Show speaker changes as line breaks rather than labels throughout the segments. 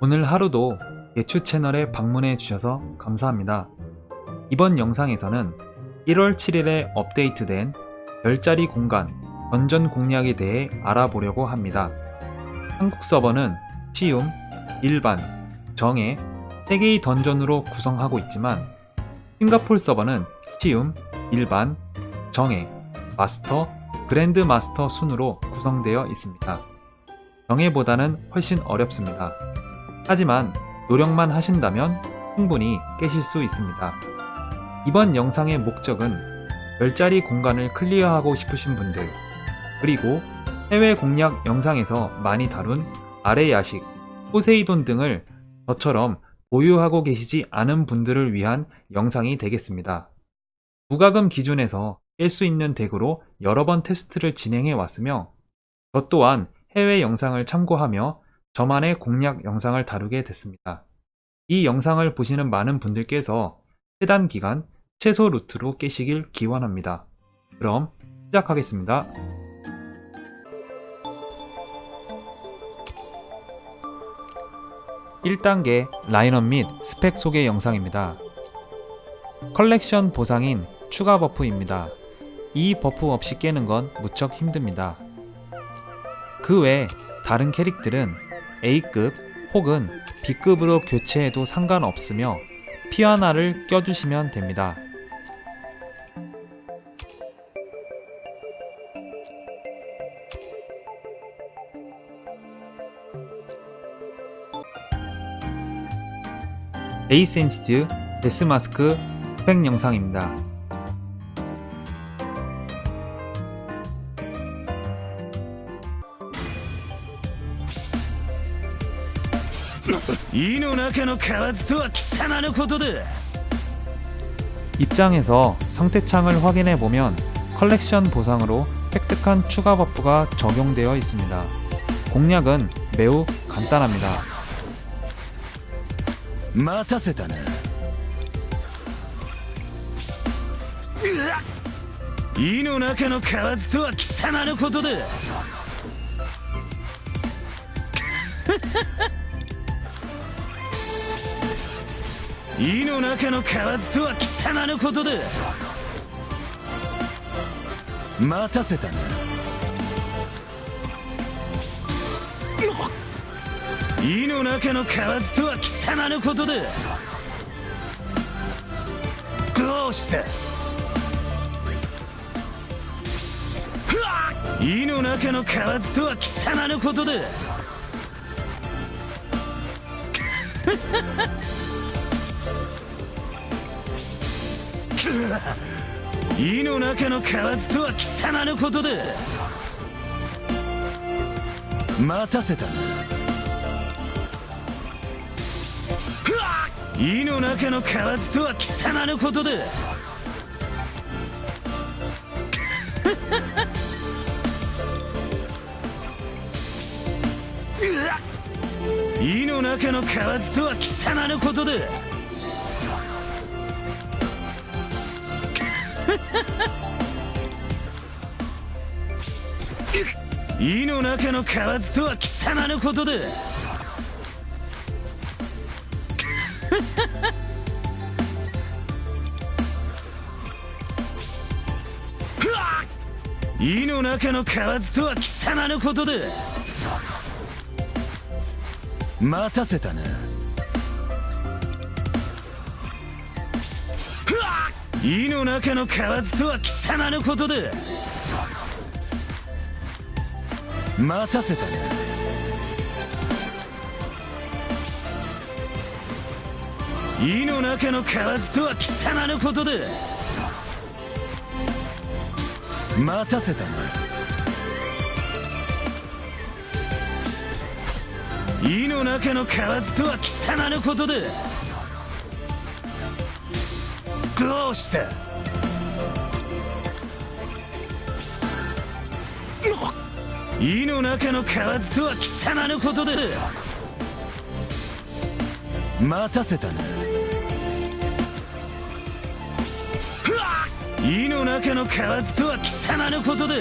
오늘 하루도 예추 채널에 방문해 주셔서 감사합니다. 이번 영상에서는 1월 7일에 업데이트된 별자리 공간 던전 공략에 대해 알아보려고 합니다. 한국 서버는 쉬움, 일반, 정예, 3개의 던전으로 구성하고 있지만 싱가폴 서버는 쉬움, 일반, 정예, 마스터, 그랜드 마스터 순으로 구성되어 있습니다. 정예보다는 훨씬 어렵습니다. 하지만 노력만 하신다면 충분히 깨실 수 있습니다. 이번 영상의 목적은 별자리 공간을 클리어하고 싶으신 분들, 그리고 해외 공략 영상에서 많이 다룬 아래 야식, 포세이돈 등을 저처럼 보유하고 계시지 않은 분들을 위한 영상이 되겠습니다. 부가금 기준에서 깰 수 있는 덱으로 여러 번 테스트를 진행해 왔으며, 저 또한 해외 영상을 참고하며 저만의 공략 영상을 다루게 됐습니다. 이 영상을 보시는 많은 분들께서 해단 기간 최소 루트로 깨시길 기원합니다. 그럼 시작하겠습니다. 1단계 라인업 및 스펙 소개 영상입니다. 컬렉션 보상인 추가 버프입니다. 이 버프 없이 깨는 건 무척 힘듭니다. 그 외 다른 캐릭들은 A급 혹은 B급으로 교체해도 상관없으며 피 하나를 껴주시면 됩니다. 에이센치즈 데스마스크 스펙 영상입니다.
胃の中の蛙とは貴様のことだ
입장에서 상태창을 확인해 보면 컬렉션 보상으로 획득한 추가 버프가 적용되어 있습니다. 공략은 매우 간단합니다.
待たせたな胃の中の蛙とは貴様のことだ 胃の中の蛙とは貴様のことだ。待たせたな。胃の中の蛙とは貴様のことだ。どうした胃の中の蛙とは貴様のことだ。胃の中の蛙とは貴様のことだ。待たせた。な胃の中の蛙とは貴様のことだ。胃の中の蛙とは貴様のことだ。胃の中の蛙とは貴様のことだ胃の中の蛙とは貴様のことだ待たせたな。胃の中の蛙とは貴様のことだ。待たせたな胃の中の蛙とは貴様のことだ。待たせたな胃の中の蛙とは貴様のことだ。どうした胃の中の蛙とは貴様のことだ。待たせたな。胃の中の蛙とは貴様のことだ。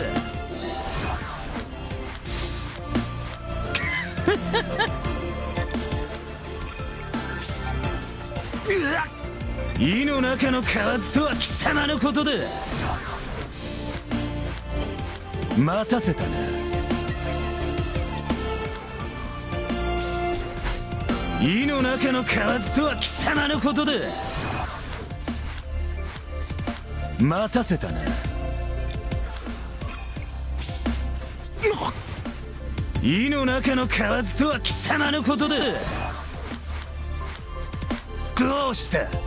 胃の中の蛙とは貴様のことだ。待たせたな。胃の中の蛙とは貴様のことだ。待たせたな。胃の中の蛙とは貴様のことだ。どうした？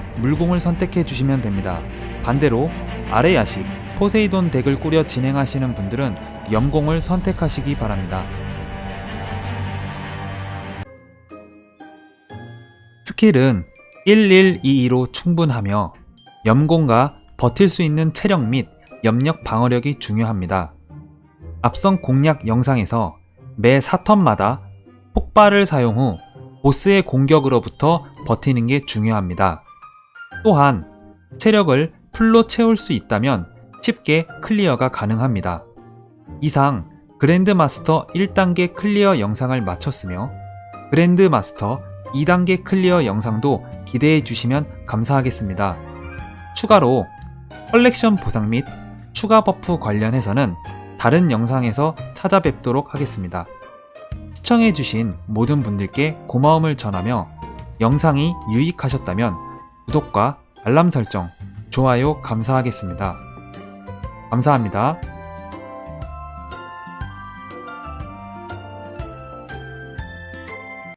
물공을 선택해 주시면 됩니다. 반대로 아래 야식, 포세이돈 덱을 꾸려 진행하시는 분들은 염공을 선택하시기 바랍니다. 스킬은 1122로 충분하며 염공과 버틸 수 있는 체력 및 염력 방어력이 중요합니다. 앞선 공략 영상에서 매 4턴마다 폭발을 사용 후 보스의 공격으로부터 버티는 게 중요합니다. 또한 체력을 풀로 채울 수 있다면 쉽게 클리어가 가능합니다. 이상 그랜드 마스터 1단계 클리어 영상을 마쳤으며 그랜드 마스터 2단계 클리어 영상도 기대해 주시면 감사하겠습니다. 추가로 컬렉션 보상 및 추가 버프 관련해서는 다른 영상에서 찾아뵙도록 하겠습니다. 시청해주신 모든 분들께 고마움을 전하며 영상이 유익하셨다면 구독과 알람 설정, 좋아요 감사하겠습니다. 감사합니다.